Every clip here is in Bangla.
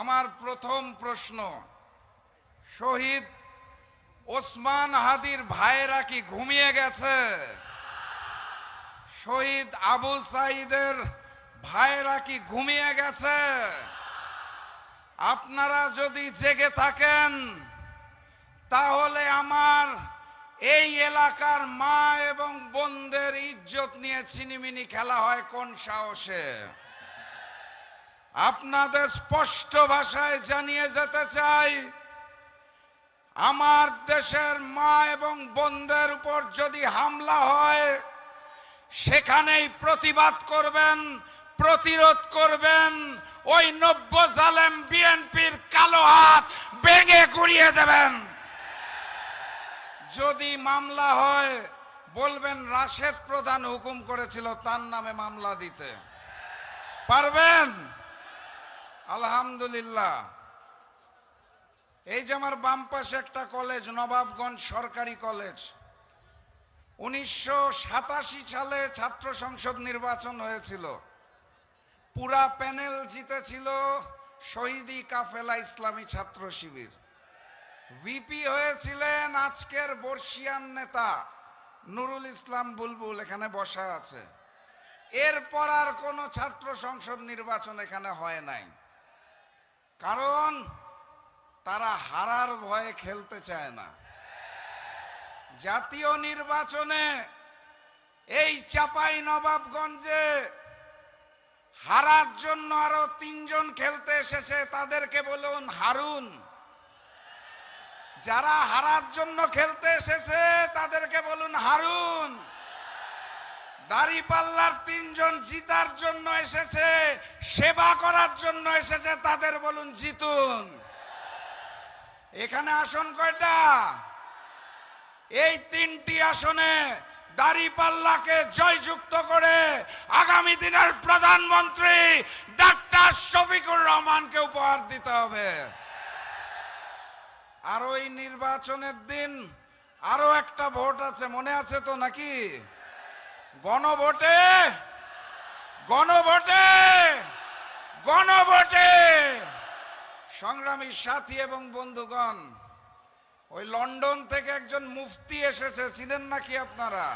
আমার প্রথম প্রশ্ন, শহীদ ওসমান হাদির ভাইয়েরা কি ঘুমিয়ে গেছে? শহীদ আবু সাইদের ভাইয়েরা কি ঘুমিয়ে গেছে? আপনারা যদি জেগে থাকেন, তাহলে আমার এই এলাকার মা এবং বোনদের ইজ্জত নিয়ে চিনিমিনি খেলা হয় কোন সাহসে? আপনাদের স্পষ্ট ভাষায় জানিয়ে যেতে চাই, আমার দেশের মা এবং বোনদের উপর যদি হামলা হয়, সেখানেই প্রতিবাদ করবেন, প্রতিরোধ করবেন, ওই নব্য জালেম বিএনপির কালো হাত ভেঙে গুড়িয়ে দেবেন। যদি মামলা হয়, বলবেন রাশেদ প্রধান হুকুম করেছিল তার নামে মামলা দিতে। পারবেন? আলহামদুলিল্লাহ। এই যে আমার বাম পাশে একটা কলেজ, নবাবগঞ্জ সরকারি কলেজ। উনিশশো সাতাশি সালে ছাত্র সংসদ নির্বাচন হয়েছিল। পুরা প্যানেল জিতেছিল শহীদি কাফেলা ইসলামী ছাত্র শিবির। ভিপি হয়েছিলেন আজকের বর্ষিয়ান নেতা নুরুল ইসলাম বুলবুল, এখানে বসা আছে। এরপর আর কোনো ছাত্র সংসদ নির্বাচন এখানে হয় নাই। কারণ তারা হারার ভয়ে খেলতে চায় না। জাতীয় নির্বাচনে এই চাপাই নবাবগঞ্জে হারার জন্য আরও তিনজন খেলতে এসেছে, তাদেরকে বলুন হারুন। যারা হারার জন্য খেলতে এসেছে, তাদেরকে বলুন হারুন। দাড়ি পাল্লার তিনজন জিতার জন্য এসেছে, সেবা করার জন্য এসেছে তাদের বলুন জিতুন। এখানে আসন কয়টা? এই তিনটি আসনে দাড়িপাল্লাকে জয়যুক্ত করে আগামী দিনের প্রধানমন্ত্রী ডাক্তার শফিকুর রহমানকে উপহার দিতে হবে। আর ওই নির্বাচনের দিন আরও একটা ভোট আছে, মনে আছে তো নাকি? গণভোটে গণভোটে গণভোটে। সংগ্রামী সাথী এবং বন্ধুগণ, ওই লন্ডন থেকে একজন মুফতি এসেছে, চিনেন নাকি আপনারা?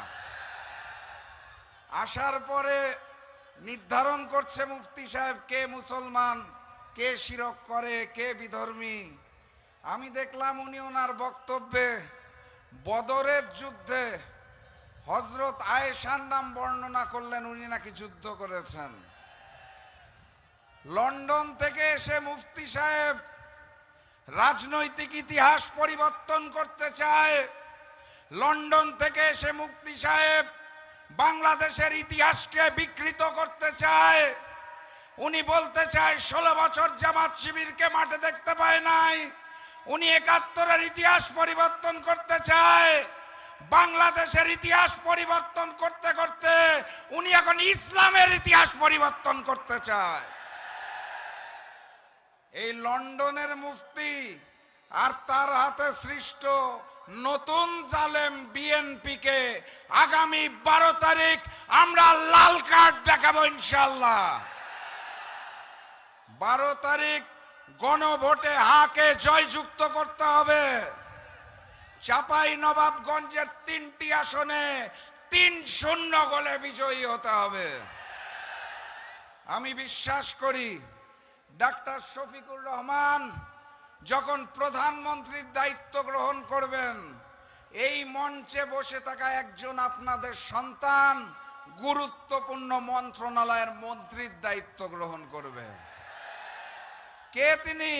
আসার পরে নির্ধারণ করছে মুফতি সাহেব, কে মুসলমান, কে শিরক করে, কে বিধর্মী। আমি দেখলাম উনি ওনার বক্তব্যে বদরের যুদ্ধে হজরত আয়েশার নাম বর্ণনা করলেন, উনি নাকি যুদ্ধ করেছেন। লন্ডন থেকে এসে মুফতি সাহেব রাজনৈতিক ইতিহাস পরিবর্তন করতে চায়। লন্ডন থেকে এসে মুফতি সাহেব বাংলাদেশের ইতিহাসকে বিকৃত করতে চায়। উনি বলতে চায়, ষোলো বছর জামাত শিবিরকে মাঠে দেখতে পায় নাই। উনি একাত্তরের ইতিহাস পরিবর্তন করতে চায়। বাংলাদেশের ইতিহাস পরিবর্তন করতে করতে উনি এখন ইসলামের ইতিহাস পরিবর্তন করতে চায়। এই লন্ডনের মুফতি আর তার হাতে সৃষ্ট নতুন জালেম বিএনপিকে আগামী বারো তারিখ আমরা লাল কার্ড দেখাবো ইনশাল্লাহ বারো তারিখ গণভোটে হাকে জয়যুক্ত করতে হবে? চাপাই নবাবগঞ্জের তিনটি আসনে তিন শূন্য গোলে বিজয়ী হতে হবে। আমি বিশ্বাস করি, ডাক্তার শফিকুর রহমান যখন প্রধানমন্ত্রীর দায়িত্ব গ্রহণ করবেন, এই মঞ্চে বসে থাকা একজন আপনাদের সন্তান গুরুত্বপূর্ণ মন্ত্রণালয়ের মন্ত্রীর দায়িত্ব গ্রহণ করবে। কে তিনি?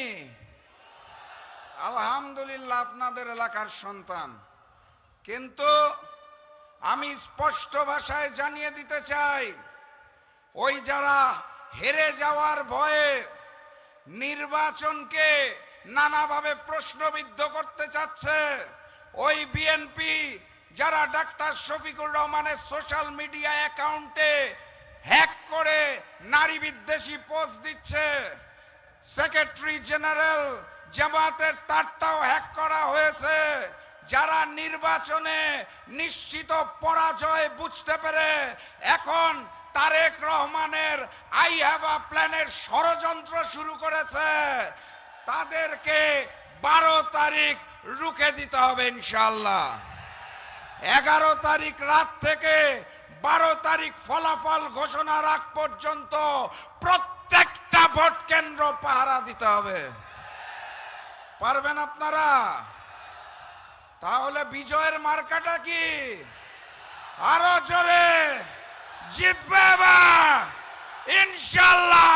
আলহামদুলিল্লাহ আপনাদের এলাকার সন্তান। কিন্তু আমি স্পষ্ট ভাষায় জানিয়ে দিতে চাই, ওই যারা হেরে যাওয়ার ভয়ে নির্বাচনকে নানাভাবে প্রশ্নবিদ্ধ করতে চাচ্ছে, ওই বিএনপি যারা ডাক্তার শফিকুর রহমানের সোশ্যাল মিডিয়া অ্যাকাউন্টে হ্যাক করে নারী বিদ্বেষী পোস্ট দিচ্ছে, সেক্রেটারি জেনারেল জামাতের তারটাও হ্যাক করা হয়েছে। যারা নির্বাচনে নিশ্চিত পরাজয় বুঝতে পেরে, এখন তারেক রহমানের আই হ্যাভ আ প্ল্যানের ষড়যন্ত্র শুরু করেছে। তাদেরকে বারো তারিখ রুখে দিতে হবে ইনশাল্লাহ এগারো তারিখ রাত থেকে বারো তারিখ ফলাফল ঘোষণার আগ পর্যন্ত প্রত্যেকটা ভোট কেন্দ্র পাহারা দিতে হবে। পারবেন আপনারা? তাহলে বিজয়ের মার্কাটা কি? আরও জোরে জিতবে ইনশাল্লাহ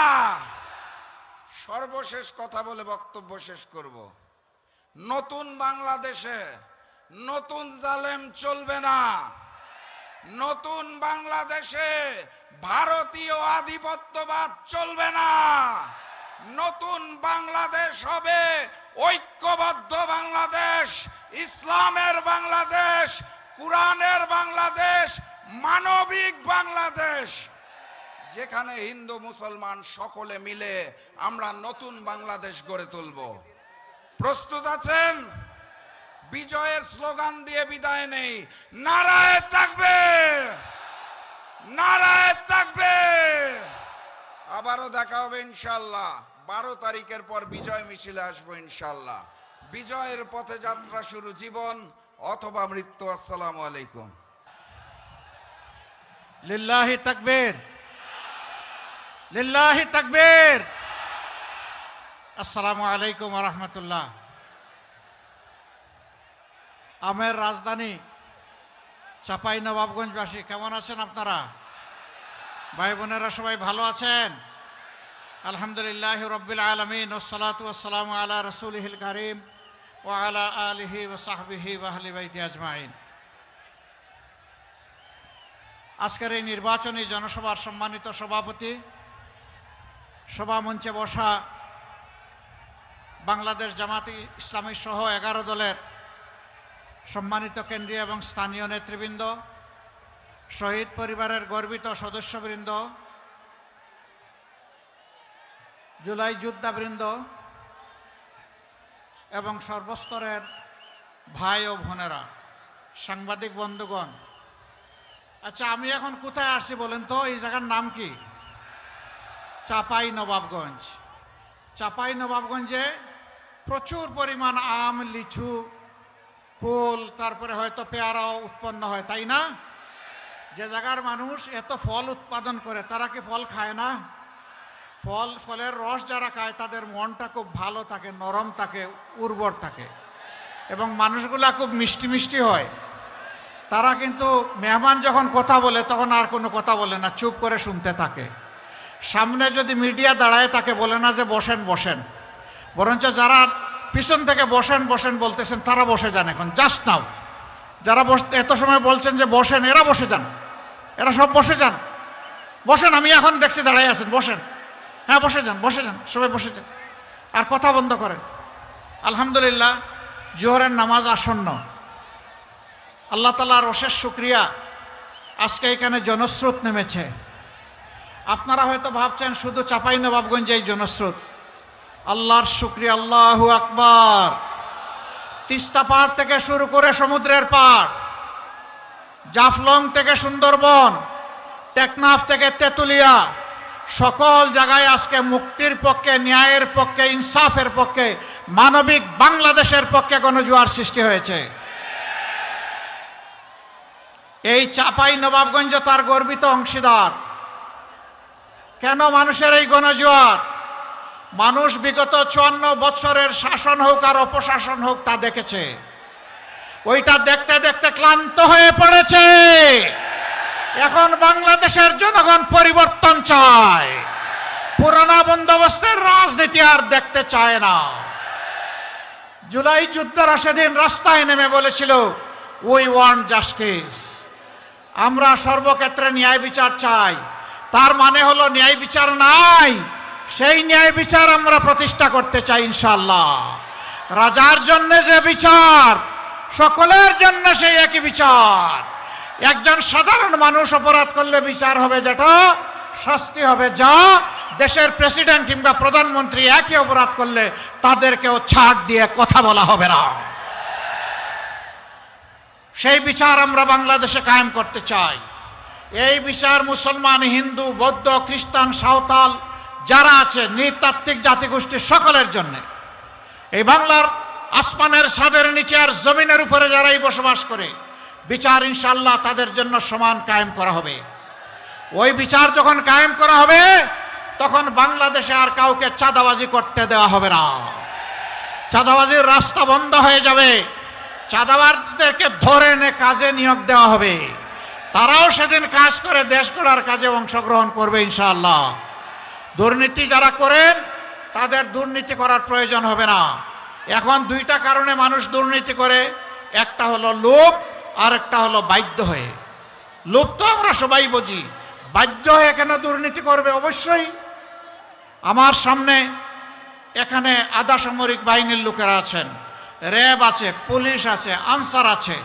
সর্বশেষ কথা বলে বক্তব্য শেষ করব। নতুন বাংলাদেশে নতুন জালেম চলবে না। নতুন বাংলাদেশে ভারতীয় আধিপত্যবাদ চলবে না। নতুন বাংলাদেশ হবে, ঐক্যবদ্ধ বাংলাদেশ, ইসলামের বাংলাদেশ, কোরআনের বাংলাদেশ, মানবিক বাংলাদেশ। যেখানে হিন্দু, মুসলমান সকলে মিলে আমরা নতুন বাংলাদেশ গড়ে তুলব। প্রস্তুত আছেন? বিজয়ের স্লোগান দিয়ে বিদায় নেই। নারায় থাকবে! নারায় থাকবে! আবারও দেখা হবে ইনশাল্লাহ বারো তারিখের পর বিজয় মিছিলে আসব ইনশাল্লাহ বিজয়ের পথে যাত্রা শুরু জীবন, অথবা মৃত্যু। আসসালামু আলাইকুম। লিল্লাহি তাকবীর। লিল্লাহি তাকবীর। আসসালামু আলাইকুম রাহমাতুল্লাহ। আমের রাজধানী চাপাই নবাবগঞ্জবাসী কেমন আছেন আপনারা? ভাই বোনেরা সবাই ভালো আছেন? আলহামদুলিল্লাহ রব্বিল আলমিন ওসালাত ওসালাম আলা রসুলহিল করিম ও আলা আলিহি ও সাহবিহি ওয়াহলি বাইতি আজমাইন। আজকের এই নির্বাচনী জনসভার সম্মানিত সভাপতি, সভা মঞ্চে বসা বাংলাদেশ জামাত ইসলামী সহ এগারো দলের সম্মানিত কেন্দ্রীয় এবং স্থানীয় নেতৃবৃন্দ শহীদ পরিবারের গর্বিত সদস্যবৃন্দ, জুলাই যোদ্ধাবৃন্দ এবং সর্বস্তরের ভাই ও বোনেরা, সাংবাদিক বন্ধুগণ। আচ্ছা আমি এখন কোথায় আসছি বলেন তো? এই জায়গার নাম কি? চাপাই নবাবগঞ্জ চাপাই নবাবগঞ্জে প্রচুর পরিমাণ আম, লিচু কুল তারপরে হয়তো পেয়ারাও উৎপন্ন হয়, তাই না? যে জায়গার মানুষ এত ফল উৎপাদন করে, তারা কি ফল খায় না? ফল, ফলের রস যারা খায়, তাদের মনটা খুব ভালো থাকে, নরম থাকে, উর্বর থাকে। এবং মানুষগুলা খুব মিষ্টি মিষ্টি হয়। তারা কিন্তু মেহমান যখন কথা বলে, তখন আর কোনো কথা বলে না, চুপ করে শুনতে থাকে। সামনে যদি মিডিয়া দাঁড়ায়, তাকে বলে না যে বসেন বসেন। বরঞ্চ যারা পিছন থেকে বসেন বসেন বলতেছেন, তারা বসে যান এখন। Just now. যারা বস, এত সময় বলছেন যে বসেন, এরা বসে যান। এরা সব বসে যান। বসেন, আমি এখন দেখছি দাঁড়াই আছেন, বসেন। হ্যাঁ বসে যান বসে যান, সবাই বসে যান। আর কথা বন্ধ করেন। আলহামদুলিল্লাহ, জোহরের নামাজ আসন্ন। আল্লাহ তালার অশেষ শুক্রিয়া। আজকে এখানে জনস্রোত নেমেছে। আপনারা হয়তো ভাবছেন, শুধু চাপাই নবাবগঞ্জে এই জনস্রোত। আল্লাহর শুক্রিয়া, আল্লাহ আকবার। তিস্তা পাড় থেকে শুরু করে সমুদ্রের পাড়। জাফলং থেকে সুন্দরবন, টেকনাফ থেকে তেতুলিয়া, সকল জায়গায় আজকে মুক্তির পক্ষে, ন্যায়ের পক্ষে, ইনসাফের পক্ষে, মানবিক বাংলাদেশের পক্ষে গণজোয়ার সৃষ্টি হয়েছে। এই চাপাই নবাবগঞ্জ তার গর্বিত অংশীদার। কেন মানুষের এই গণজোয়ার? মানুষ বিগত চুয়ান্ন বছরের শাসন হোক আর অপশাসন হোক তা দেখেছে। ওইটা দেখতে দেখতে ক্লান্ত হয়ে পড়েছে। এখন বাংলাদেশের জনগণ পরিবর্তন চায়। পুরানা বন্দোবস্তের রাজনীতি আর দেখতে চায় না। জুলাই যুদ্ধরা সেদিন রাস্তায় নেমে বলেছিল উই ওয়ান্ট জাস্টিস আমরা সর্বক্ষেত্রে ন্যায় বিচার চাই। তার মানে হলো ন্যায় বিচার নাই। সেই ন্যায় বিচার আমরা প্রতিষ্ঠা করতে চাই ইনশাল্লাহ রাজার জন্য যে বিচার সকলের জন্য সেই একই বিচার। একজন সাধারণ মানুষ অপরাধ করলে বিচার হবে যেটা শাস্তি হবে যা, দেশের প্রেসিডেন্ট কিংবা প্রধানমন্ত্রী একই অপরাধ করলে তাদেরকেও ছাড় দিয়ে কথা বলা হবে না। সেই বিচার আমরা বাংলাদেশে কায়েম করতে চাই। এই বিচার মুসলমান, হিন্দু, বৌদ্ধ, খ্রিস্টান, সাঁওতাল, যারা আছে, নৃতাত্ত্বিক জাতিগোষ্ঠীর সকলের জন্য। এই বাংলার আসমানের ছাদের নিচে আর জমিনের উপরে যারাই বসবাস করে, বিচার ইনশাল্লাহ তাদের জন্য সমান কায়েম করা হবে। ওই বিচার যখন কায়েম করা হবে, তখন বাংলাদেশে আর কাউকে চাঁদাবাজি করতে দেওয়া হবে না। চাঁদাবাজির রাস্তা বন্ধ হয়ে যাবে। চাঁদাবাজদেরকে ধরে এনে কাজে নিয়োগ দেওয়া হবে। তারাও সেদিন কাজ করে দেশ গড়ার কাজে অংশগ্রহণ করবে ইনশাআল্লাহ। দুর্নীতি যারা করেন, তাদের দুর্নীতি করার প্রয়োজন হবে না। এখন দুইটা কারণে মানুষ দুর্নীতি করে। একটা হলো লোভ, আর একটা হলো বাধ্য হয়ে। লোভ তো আমরা সবাই বুঝি। বাধ্য হয়ে কেন দুর্নীতি করবে? অবশ্যই। আমার সামনে এখানে আধা সামরিক বাহিনীর লোকেরা আছেন। র্যাব আছে, পুলিশ আছে, আনসার আছে।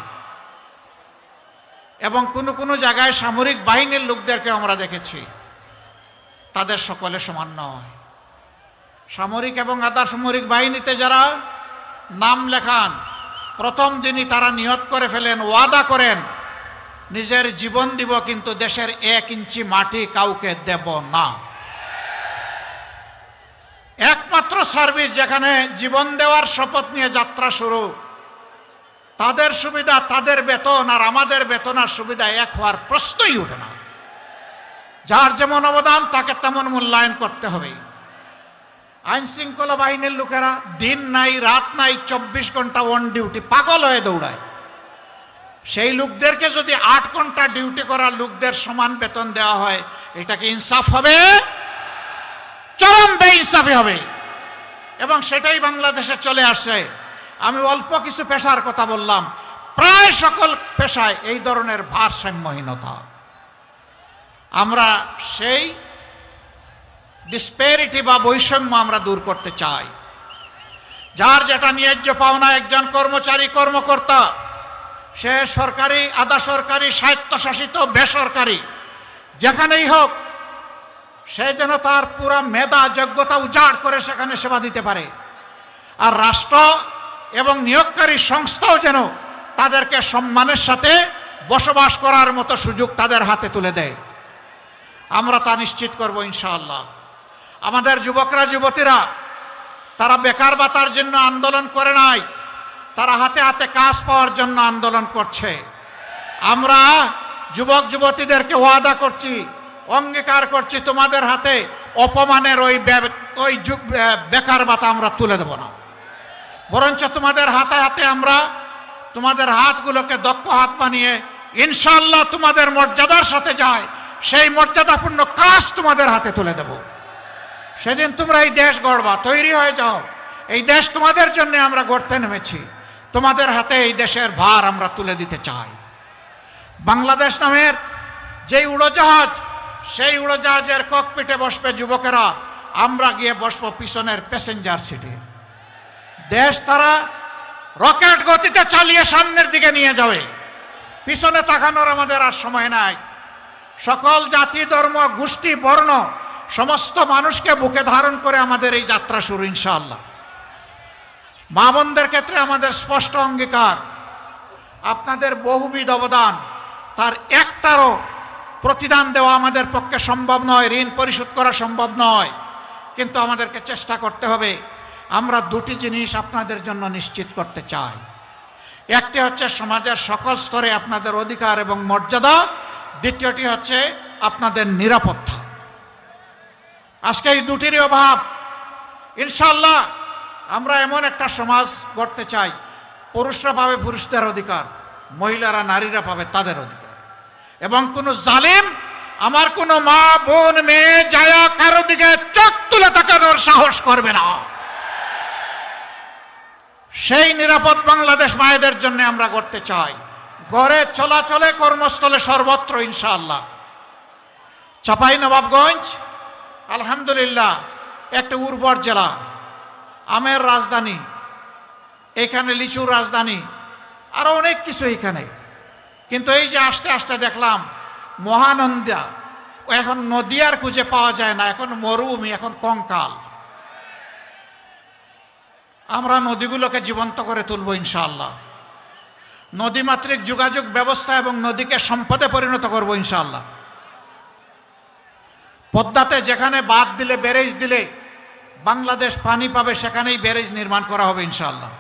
এবং কোনো কোনো জায়গায় সামরিক বাহিনীর লোকদেরকে আমরা দেখেছি। তাদের সকলে সমান নয়। সামরিক এবং আধা সামরিক বাহিনীতে যারা নাম লেখান, প্রথম দিনই তারা নিয়ত করে ফেলেন, ওয়াদা করেন, নিজের জীবন দিব কিন্তু দেশের এক ইঞ্চি মাটি কাউকে দেব না। একমাত্র সার্ভিস যেখানে জীবন দেওয়ার শপথ নিয়ে যাত্রা শুরু, তাদের সুবিধা তাদের বেতন আর আমাদের বেতন আর সুবিধা এক হওয়ার প্রশ্নই ওঠে না। যার যেমন অবদান, তাকে তেমন মূল্যায়ন করতে হবে। আইন শৃঙ্খলা বাহিনীর লোকেরা দিন নাই, রাত নাই, চব্বিশ ঘণ্টা অন ডিউটি পাগল হয়ে দৌড়ায়। সেই লোকদেরকে যদি আট ঘণ্টা ডিউটি করা লোকদের সমান বেতন দেওয়া হয়, এটা কি ইনসাফ হবে? চরম বেইনসাফি হবে। এবং সেটাই বাংলাদেশে চলে আসছে আমি অল্প কিছু পেশার কথা বললাম। প্রায় সকল পেশায় এই ধরনের ভারসাম্যহীনতা। আমরা সেই ডিসপেরিটি বা বৈষম্য আমরা দূর করতে চাই। যার যেটা ন্যায্য পাওনা একজন কর্মচারী, কর্মকর্তা, সে সরকারি, আধা সরকারি, স্বায়ত্তশাসিত, বেসরকারি, যেখানেই হোক, সে যেন তার পুরা মেধা, যোগ্যতা উজাড় করে সেখানে সেবা দিতে পারে। আর রাষ্ট্র এবং নিয়োগকারী সংস্থাও যেন তাদেরকে সম্মানের সাথে বসবাস করার মতো সুযোগ তাদের হাতে তুলে দেয়। আমরা তা নিশ্চিত করব ইনশাআল্লাহ। আমাদের যুবকরা, যুবতীরা, তারা বেকার ভাতার জন্য আন্দোলন করে নাই, তারা হাতে হাতে কাজ পাওয়ার জন্য আন্দোলন করছে। আমরা যুবক, যুবতীদেরকে ওয়াদা করছি, অঙ্গীকার করছি, তোমাদের হাতে অপমানের ওই ওই বেকার ভাতা আমরা তুলে দেব না। বরঞ্চ তোমাদের হাতে হাতে আমরা তোমাদের হাতগুলোকে দক্ষ হাত বানিয়ে ইনশাল্লাহ তোমাদের মর্যাদার সাথে যায়, সেই মর্যাদাপূর্ণ কাজ তোমাদের হাতে তুলে দেব। সেদিন তোমরা এই দেশ গড়বা, তৈরি হয়ে যাও। এই দেশ তোমাদের জন্য আমরা গড়তে নেমেছি। তোমাদের হাতে এই দেশের ভার আমরা তুলে দিতে চাই। বাংলাদেশ নামের যেই উড়োজাহাজ, সেই উড়োজাহাজের ককপিটে বসবে যুবকেরা, আমরা গিয়ে বসবো পিছনের প্যাসেঞ্জার সিটে দেশ তারা রকেট গতিতে চালিয়ে সামনের দিকে নিয়ে যাবে। পিছনে তাকানোর আমাদের আর সময় নাই। সকল জাতি, ধর্ম, গোষ্ঠী, বর্ণ সমস্ত মানুষকে বুকে ধারণ করে আমাদের এই যাত্রা শুরু, ইনশাআল্লাহ। মা বোনদের ক্ষেত্রে আমাদের স্পষ্ট অঙ্গীকার, আপনাদের বহুবিধ অবদান, তার একটারও প্রতিদান দেওয়া আমাদের পক্ষে সম্ভব নয়, ঋণ পরিশোধ করা সম্ভব নয়। কিন্তু আমাদেরকে চেষ্টা করতে হবে, আমরা দুটি জিনিস আপনাদের জন্য নিশ্চিত করতে চাই। একটি হচ্ছে সমাজের সকল স্তরে আপনাদের অধিকার এবং মর্যাদা, দ্বিতীয়টি হচ্ছে আপনাদের নিরাপত্তা। আজকে এই দুটিরই অভাব। ইনশাল্লাহ আমরা এমন একটা সমাজ গড়তে চাই, পুরুষরা পাবে পুরুষদের অধিকার, মহিলারা নারীরা পাবে তাদের অধিকার। এবং কোন জালিম, আমার কোনো মা, বোন, মেয়ে, জায়া কারও দিকে চোখ তুলে তাকানোর সাহস করবে না। সেই নিরাপদ বাংলাদেশ মায়েদের জন্য আমরা করতে চাই। ঘরে চলাচলে কর্মস্থলে সর্বত্র ইনশাআল্লাহ। চাপাই নবাবগঞ্জ আলহামদুলিল্লাহ, একটা উর্বর জেলা, আমের রাজধানী, এখানে লিচুর রাজধানী, আরও অনেক কিছু এখানে। কিন্তু এই যে আস্তে আস্তে দেখলাম, মহানন্দা, এখন নদী আর খুঁজে পাওয়া যায় না, এখন মরুভূমি, এখন কঙ্কাল। আমরা নদীগুলোকে জীবন্ত করে তুলব ইনশাআল্লাহ। নদীমাতৃক যোগাযোগ ব্যবস্থা এবং নদীকে সম্পদে পরিণত করব ইনশাআল্লাহ। পদ্মাতে যেখানে বাদ দিলে, ব্যারেজ দিলে, বাংলাদেশ পানি পাবে, সেখানেই ব্যারেজ নির্মাণ করা হবে ইনশাল্লাহ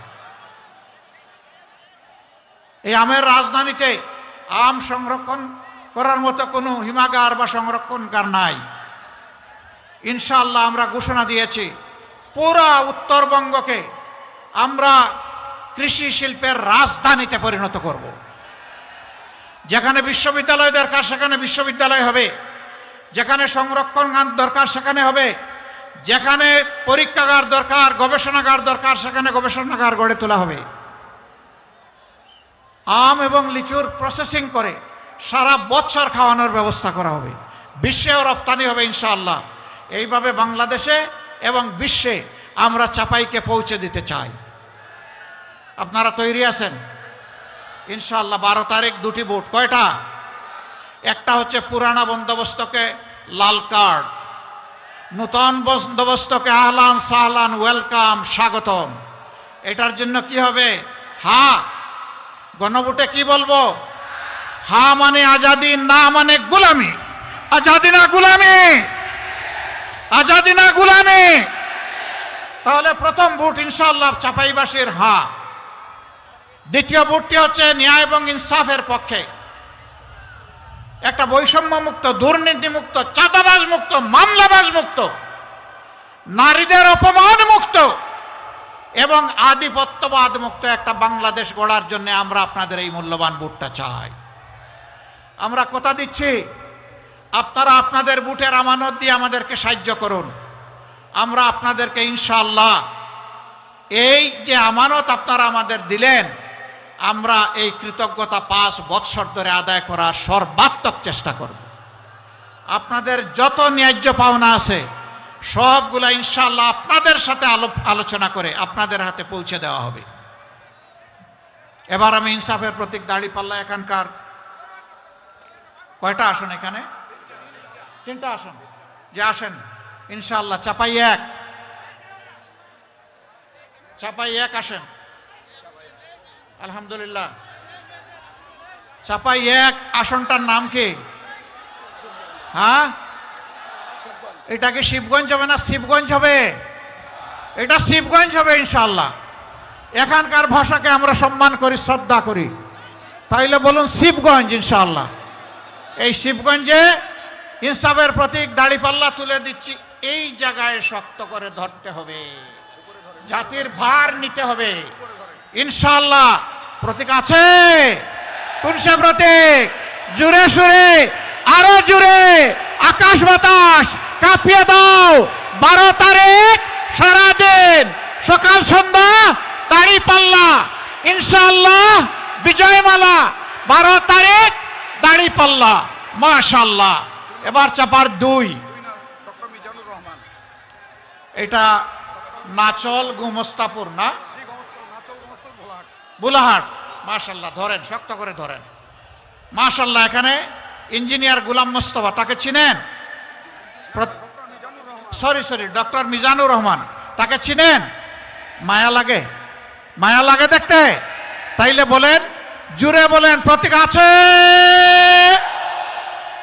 এই আমের রাজধানীতে আম সংরক্ষণ করার মতো কোনো হিমাগার বা সংরক্ষণকার নাই। ইনশাল্লাহ আমরা ঘোষণা দিয়েছি, পুরা উত্তরবঙ্গকে আমরা কৃষি শিল্পের রাজধানীতে পরিণত করব। যেখানে বিশ্ববিদ্যালয় দরকার, সেখানে বিশ্ববিদ্যালয় হবে। যেখানে সংরক্ষণ দরকার, সেখানে হবে। যেখানে পরীক্ষাগার দরকার, গবেষণাগার দরকার, সেখানে গবেষণাগার গড়ে তোলা হবে। আম এবং লিচুর প্রসেসিং করে সারা বৎসর খাওয়ানোর ব্যবস্থা করা হবে। বিশ্বেও রফতানি হবে, ইনশাআল্লাহ। এইভাবে বাংলাদেশে এবং বিশ্বে আমরা চাপাইকে পৌঁছে দিতে চাই। আপনারা তৈরি আছেন? ইনশাআল্লাহ বারো তারিখ দুটি ভোট। কয়টা? একটা হচ্ছে পুরানা বন্দোবস্তকে লাল কার্ড, নূতন বন্দোবস্তকে আহলান সাহলান, ওয়েলকাম, স্বাগতম। এটার জন্য কি হবে? হা, গণভোটে কি বলব? হা মানে আজাদি, না মানে গুলামি। আজাদি না গুলামি। আজাদি না গুলামি। তাহলে প্রথম ভোট ইনশাআল্লাহ চাপাইবাসীর হা। দ্বিতীয় ভোটটি হচ্ছে ন্যায় এবং ইনসাফের পক্ষে। একটা বৈষম্য মুক্ত দুর্নীতি মুক্ত চাঁদাবাজ মুক্ত মামলাবাজ মুক্ত নারীদের অপমান মুক্ত এবং আধিপত্যবাদ মুক্ত একটা বাংলাদেশ গড়ার জন্য আমরা আপনাদের এই মূল্যবান বুটটা চাই। আমরা কথা দিচ্ছি, আপনারা আপনাদের বুটের আমানত দিয়ে আমাদেরকে সাহায্য করুন। আমরা আপনাদেরকে ইনশাল্লাহ এই যে আমানত আপনারা আমাদের দিলেন আমরা এই কৃতজ্ঞতা পাঁচ বৎসর ধরে আদায় করার সর্বাত্মক চেষ্টা করব। আপনাদের যত ন্যায্য পাওনা আছে, সবগুলা ইনশাল্লাহ আপনাদের সাথে আলোচনা করে আপনাদের হাতে পৌঁছে দেওয়া হবে। এবার আমি ইনসাফের প্রতীক দাড়ি পাল্লা এখানকার। কয়টা আসন এখানে? তিনটা আসন। যে আসেন ইনশাল্লাহ চাপাই এক। চাপাই এক আসেন। আলহামদুলিল্লাহ। চাপাই এক, আসনটার নাম কি? হ্যাঁ? এটা কি শিবগঞ্জ হবে না শিবগঞ্জ হবে? এটা শিবগঞ্জ হবে ইনশাল্লাহ এখানকার ভাষাকে আমরা সম্মান করি, শ্রদ্ধা করি। তাইলে বলুন শিবগঞ্জ ইনশাল্লাহ এই শিবগঞ্জে ইনসাফের প্রতীক দাড়িপাল্লা তুলে দিচ্ছি। এই জায়গায় শক্ত করে ধরতে হবে। জাতির ভার নিতে হবে। ইনশাল্লাহ প্রতীক আছে? কোন সে প্রতীক। জুড়ে সুরে, আরও জুড়ে। আকাশ বাতাস, কাঁপিয়ে দাও। বারো তারিখ সারাদিন। সকাল, সন্ধ্যা, দাড়ি পাল্লা। ইনশাল্লাহ বিজয়মালা। বারো তারিখ দাড়ি পাল্লা। মাশাল্লাহ এবার চাপার দুই। এটা নাচল গুমস্তাপুর, না? বুলাহাট মাশাল্লাহ ধরেন, শক্ত করে ধরেন। মাশাল্লাহ এখানে ইঞ্জিনিয়ার গুলাম মোস্তফা, তাকে চিনেন? Sorry sorry, doctor Mizanur Rahman, তাকে চিনেন? মায়া লাগে। মায়া লাগে দেখতে। তাইলে বলেন, জুড়ে বলেন, প্রতীক আছে।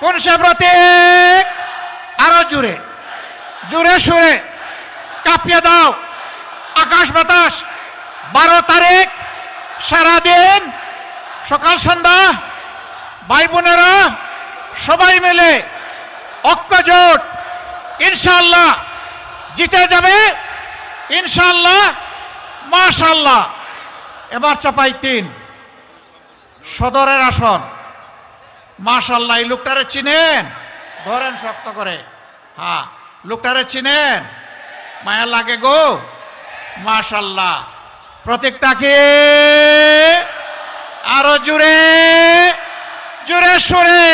কোন সে প্রতীক? আরও জুড়ে। জুড়ে সুরে। কাঁপিয়ে দাও। আকাশ বাতাস। বারো তারিখ। সারাদিন, সকাল, সন্ধ্যা ভাই বোনেরা সবাই মিলে ঐক্যজোট ইনশাল্লাহ জিতে যাবে ইনশাল্লাহ মাশাল্লাহ এবার চাপাই তিন, সদরের আসন। মাশাল্লাহ এই লোকটারে চিনেন? ধরেন শক্ত করে। হ্যাঁ লোকটারে চিনেন? মায়া লাগে গো। মাশাল্লাহ প্রতীকটা কি আরও জুড়ে জুড়ে সুরে।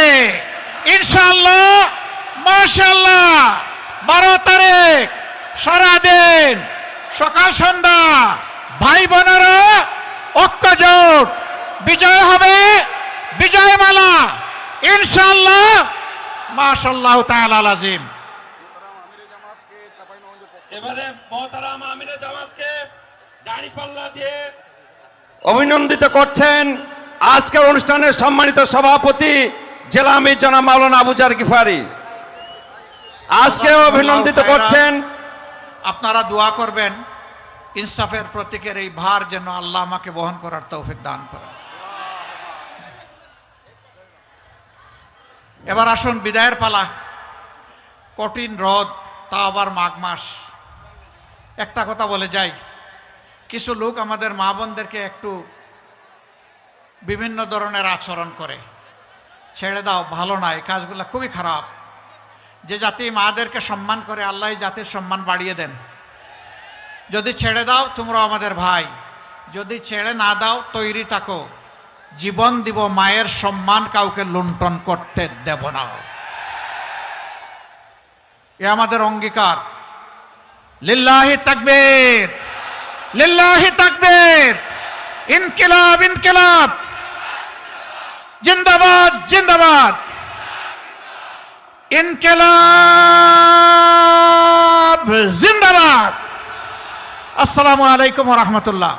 ইনশাল্লাহ মাশাল্লাহ বারো তারিখ সারাদিন সকাল, সন্ধ্যা ভাই বোনেরা ঐক্যজোট বিজয় হবে বিজয়মালা ইনশাল্লাহ মাশাল্লাহ তাআলা এবারে মহতারাম আমিরে জামাতকে অভিনন্দিত করছেন আজকের অনুষ্ঠানের সম্মানিত সভাপতি জেলা আমির জনাব মাওলানা আবুজার গিফারি। আজকেও অভিনন্দিত করছেন। আপনারা দোয়া করবেন ইনসাফের প্রতীকের এই ভার যেন আল্লাহ আমাকে বহন করার তৌফিক দান করেন। এবার আসুন বিদায়ের পালা। কঠিন রদ তা আবার মাঘ মাস। একটা কথা বলে যাই। কিছু লোক আমাদের মা বোনদেরকে একটু বিভিন্ন ধরনের আচরণ করে। ছেড়ে দাও, ভালো না এই কাজগুলো খুবই খারাপ। যে জাতি মাদেরকে সম্মান করে, আল্লাহ জাতির সম্মান বাড়িয়ে দেন। যদি ছেড়ে দাও তোমরা আমাদের ভাই। যদি ছেড়ে না দাও, তৈরি থাকো। জীবন দিব মায়ের সম্মান কাউকে লুণ্ঠন করতে দেব না। এ আমাদের অঙ্গীকার। লিল্লাহি তাকবীর। লিল্লাহি তাকবীর। ইনকিলাব ইনকিলাব। জিন্দাবাদ জিন্দাবাদ। ইনকিলাব জিন্দাবাদ। আসসালামু আলাইকুম রহমতুল্লাহ।